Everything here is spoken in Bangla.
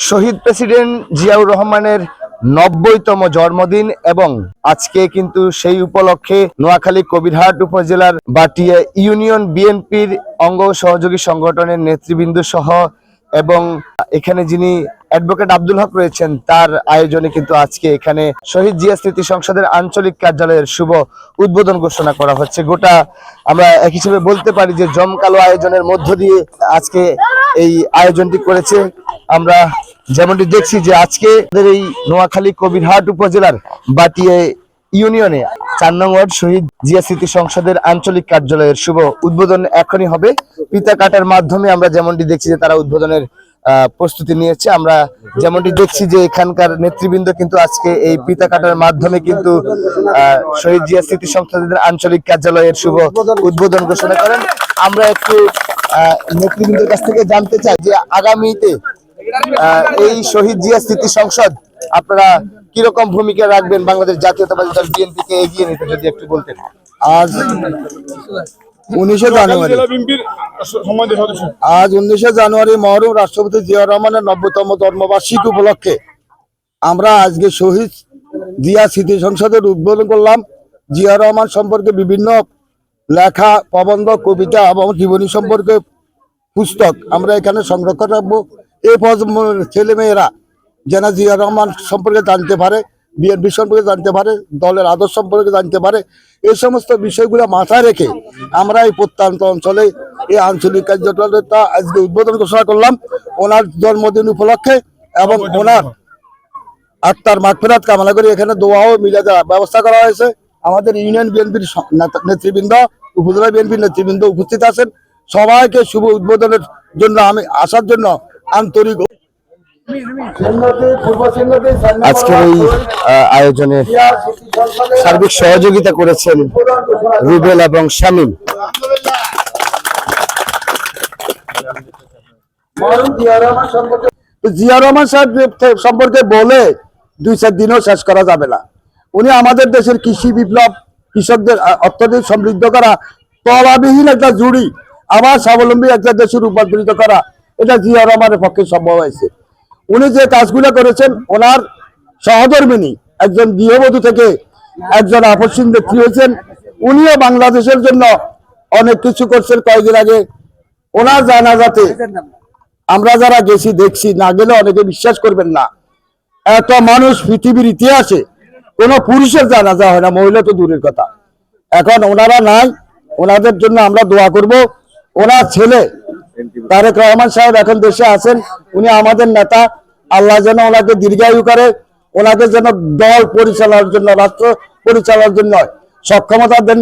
শহীদ প্রেসিডেন্ট জিয়াউর রহমানের নব্বইতম জন্মদিন এবং আজকে কিন্তু সেই উপলক্ষে নোয়াখালী কবিরহাট উপজেলার বাটিয়া ইউনিয়ন বিএনপির অঙ্গ সহযোগী সংগঠনের নেতৃবৃন্দ সহ এবং এখানে যিনি অ্যাডভোকেট আব্দুল হক রয়েছেন, তার আয়োজনে কিন্তু আজকে এখানে শহীদ জিয়া স্মৃতি সংসদের আঞ্চলিক কার্যালয়ের শুভ উদ্বোধন ঘোষণা করা হচ্ছে। গোটা আমরা এক হিসেবে বলতে পারি যে জমকালো আয়োজনের মধ্য দিয়ে আজকে এই আয়োজনটি করেছে। আমরা যেমনটি দেখছি যে আজকে এই নোয়াখালী কবিরহাট উপজেলার বাটিয়ে ইউনিয়নে চার নং ওয়ার্ড শহীদ জিয়া স্মৃতি সংসদের আঞ্চলিক কার্যালয়ের শুভ উদ্বোধন এখনই হবে। পিতা কাটার মাধ্যমে আমরা যেমনটি দেখছি যে তারা উদ্বোধনের প্রস্তুতি নিয়েছে, আমরা যেমনটি দেখছি যে এখানকার নেতৃবৃন্দ কিন্তু আজকে এই পিতা কাটার মাধ্যমে কিন্তু শহীদ জিয়া স্মৃতি সংসদের আঞ্চলিক কার্যালয়ের শুভ উদ্বোধন ঘোষণা করেন। আমরা একটু নেতৃবৃন্দের কাছ থেকে জানতে চাই যে আগামীতে এই শহীদ জিয়া স্মৃতি সংসদ আপনারা কীরকম ভূমিকা রাখবেন বাংলাদেশ জাতীয়তাবাদী দল বিএনপি কে এগিয়ে নিতে যদি একটু বলতেন? আজ উনিশে জানুয়ারি। আজ উনিশে জানুয়ারি মহরম রাষ্ট্রপতি জিয়া রহমানের নব্বইতম জন্মবার্ষিকী উপলক্ষে আমরা আজকে শহীদ জিয়া স্মৃতি সংসদের উদ্বোধন করলাম। জিয়া রহমান সম্পর্কে বিভিন্ন লেখা প্রবন্ধ কবিতা এবং জীবনী সম্পর্কে পুস্তক আমরা এখানে সংরক্ষণ রাখব। এই প্রজন্মের ছেলেমেয়েরা যেন জিয়া রহমান সম্পর্কে জানতে পারে বিএনপি সম্পর্কে জানতে পারে, দলের আদর্শ সম্পর্কে জানতে পারে, এই সমস্ত বিষয়গুলো মাথায় রেখে আমরা এই প্রত্যন্ত অঞ্চলে এই আঞ্চলিক কার্যকলাপটা আজকে উদ্বোধন ঘোষণা করলাম। ওনার জন্মদিন উপলক্ষে এবং ওনার আত্মার মাগফিরাত কামনা করে। এখানে দোয়াও মিলে দেওয়ার ব্যবস্থা করা হয়েছে। আমাদের ইউনিয়ন বিএনপির নেতৃবৃন্দ, উপজেলা বিএনপির নেতৃবৃন্দ উপস্থিত আছেন। সবাইকে শুভ উদ্বোধনের জন্য আমি আসার জন্য আন্তরিক আজকের এই আয়োজনে সার্বিক সহযোগিতা করেছেন রুবেল এবং শামীম। জিয়া রহমান সাহেব সম্পর্কে বলে দুই চার দিনও শেষ করা যাবে না। উনি আমাদের দেশের কৃষি বিপ্লব কৃষকদের অত্যধিক সমৃদ্ধ করা তলাবিহীন একটা জুড়ি আবার স্বাবলম্বী একটা দেশে রূপান্তরিত করা এটা জিয়া রহমানের পক্ষে সম্ভব হয়েছে? উনি যে কাজগুলো করেছেন, ওনার সহধর্মিনী, একজন গৃহবধূ থেকে একজন আপসীন ব্যক্তি হয়েছেন। উনিও বাংলাদেশের জন্য অনেক কিছু করছেন কয়েকদিন আগে। ওনার জানাজাতে আমরা যারা গেছি, দেখছি, না গেলে অনেকে বিশ্বাস করবেন না। এত মানুষ পৃথিবীর ইতিহাসে কোনো পুরুষের জানাজা হয় না, মহিলা তো দূরের কথা। এখন ওনারা নাই, ওনাদের জন্য আমরা দোয়া করব। ওনার ছেলে তারেক রহমান সাহেব এখন দেশে আছেন। উনি আমাদের নেতা। আল্লাহ যেন ওনাকে দীর্ঘায়ু করে, ওনাকে যেন দল পরিচালনার জন্য, রাষ্ট্র পরিচালনার জন্য সক্ষমতা দেন।